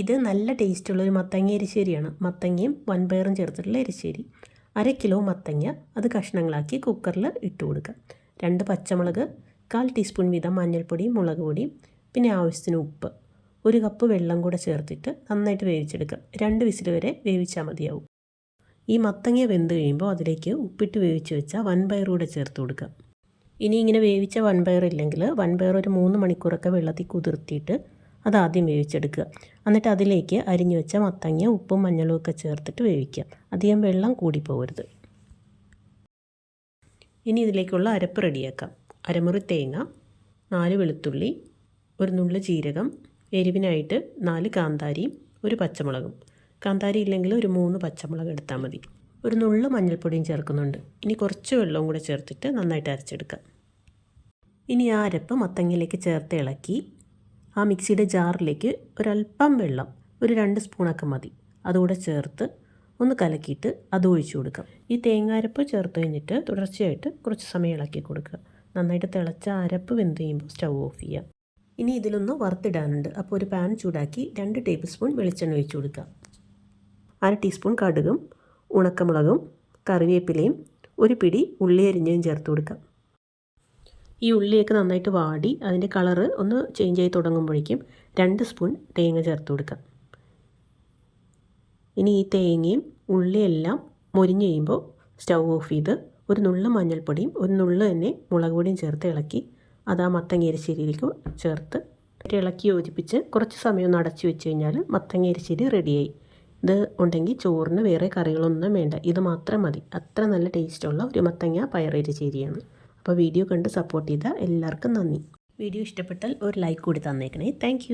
ഇത് നല്ല ടേസ്റ്റുള്ള ഒരു മത്തങ്ങ എരിശ്ശേരിയാണ്. മത്തങ്ങയും വൻപയറും ചേർത്തിട്ടുള്ള എരിശ്ശേരി. അര കിലോ മത്തങ്ങ അത് കഷ്ണങ്ങളാക്കി കുക്കറിൽ ഇട്ട് കൊടുക്കുക. രണ്ട് പച്ചമുളക് കാൽ ടീസ്പൂൺ വീതം മഞ്ഞൾപ്പൊടി മുളക് പൊടി പിന്നെ ആവശ്യത്തിന് ഉപ്പ്. ഒരു കപ്പ് വെള്ളം കൂടെ ചേർത്തിട്ട് നന്നായിട്ട് വേവിച്ചെടുക്കുക. രണ്ട് വിസിൽ വരെ വേവിച്ചാൽ മതിയാവും. ഈ മത്തങ്ങ വെന്ത് കഴിയുമ്പോൾ അതിലേക്ക് ഉപ്പിട്ട് വേവിച്ച് വെച്ച വൻപയർ കൂടെ ചേർത്ത് കൊടുക്കുക. ഇനി ഇങ്ങനെ വേവിച്ച വൻപയർ ഇല്ലെങ്കിൽ വൻപയർ ഒരു മൂന്ന് മണിക്കൂറൊക്കെ വെള്ളത്തിൽ കുതിർത്തിയിട്ട് അത് ആദ്യം വേവിച്ചെടുക്കുക. എന്നിട്ട് അതിലേക്ക് അരിഞ്ഞു വെച്ച മത്തങ്ങ ഉപ്പും മഞ്ഞളും ഒക്കെ ചേർത്തിട്ട് വേവിക്കുക. അധികം വെള്ളം കൂടിപ്പോകരുത്. ഇനി ഇതിലേക്കുള്ള അരപ്പ് റെഡിയാക്കാം. അരമുറി തേങ്ങ നാല് വെളുത്തുള്ളി ഒരു നുള്ളു ജീരകം എരിവിനായിട്ട് നാല് കാന്താരിയും ഒരു പച്ചമുളകും. കാന്താരി ഇല്ലെങ്കിൽ ഒരു മൂന്ന് പച്ചമുളക് എടുത്താൽ മതി. ഒരു നുള്ള് മഞ്ഞൾപ്പൊടിയും ചേർക്കുന്നുണ്ട്. ഇനി കുറച്ച് വെള്ളവും കൂടെ ചേർത്തിട്ട് നന്നായിട്ട് അരച്ചെടുക്കാം. ഇനി ആ അരപ്പ് മത്തങ്ങയിലേക്ക് ചേർത്ത് ഇളക്കി ആ മിക്സിയുടെ ജാറിലേക്ക് ഒരല്പം വെള്ളം ഒരു രണ്ട് സ്പൂണൊക്കെ മതി. അതുകൂടെ ചേർത്ത് ഒന്ന് കലക്കിയിട്ട് അത് ഒഴിച്ചു കൊടുക്കാം. ഈ തേങ്ങാരപ്പ് ചേർത്ത് കഴിഞ്ഞിട്ട് തുടർച്ചയായിട്ട് കുറച്ച് സമയം ഇളക്കി കൊടുക്കുക. നന്നായിട്ട് തിളച്ച അരപ്പ് വെന്ത് കഴിയുമ്പോൾ സ്റ്റൗ ഓഫ് ചെയ്യാം ഇനി ഇതിലൊന്ന് വറുത്തിടാനുണ്ട്. അപ്പോൾ ഒരു പാൻ ചൂടാക്കി രണ്ട് ടേബിൾ സ്പൂൺ വെളിച്ചെണ്ണ ഒഴിച്ചു കൊടുക്കുക. അര ടീസ്പൂൺ കടുകും ഉണക്കമുളകും കറിവേപ്പിലയും ഒരു പിടി ഉള്ളി അരിഞ്ഞതും ചേർത്ത് കൊടുക്കാം ഈ ഉള്ളിയൊക്കെ നന്നായിട്ട് വാടി അതിന്റെ കളറ് ഒന്ന് ചേഞ്ച് ആയി തുടങ്ങുമ്പോഴേക്കും രണ്ട് സ്പൂൺ തേങ്ങ ചേർത്ത് കൊടുക്കാം ഇനി ഈ തേങ്ങയും ഉള്ളിയെല്ലാം മൊരിഞ്ഞ് കഴിയുമ്പോൾ സ്റ്റൗ ഓഫ് ചെയ്ത് ഒരു നുള്ള് മഞ്ഞൾപ്പൊടിയും ഒരു നുള്ള് തന്നെ മുളക് പൊടിയും ചേർത്ത് ഇളക്കി അത് ആ മത്തങ്ങ എരിശ്ശേരിയിലേക്ക് ചേർത്ത് ഇളക്കി യോജിപ്പിച്ച് കുറച്ച് സമയം ഒന്ന് അടച്ചു വെച്ച് കഴിഞ്ഞാൽ മത്തങ്ങ എരിശ്ശേരി റെഡിയായി. ഇത് ഉണ്ടെങ്കിൽ ചോറിന് വേറെ കറികളൊന്നും വേണ്ട ഇത് മാത്രം മതി. അത്ര നല്ല ടേസ്റ്റുള്ള ഒരു മത്തങ്ങ പയറെരിശ്ശേരിയാണ് അപ്പോൾ വീഡിയോ കണ്ട് സപ്പോർട്ട് ചെയ്ത എല്ലാവർക്കും നന്ദി. വീഡിയോ ഇഷ്ടപ്പെട്ടാൽ ഒരു ലൈക്ക് കൂടി തന്നേക്കണേ. താങ്ക്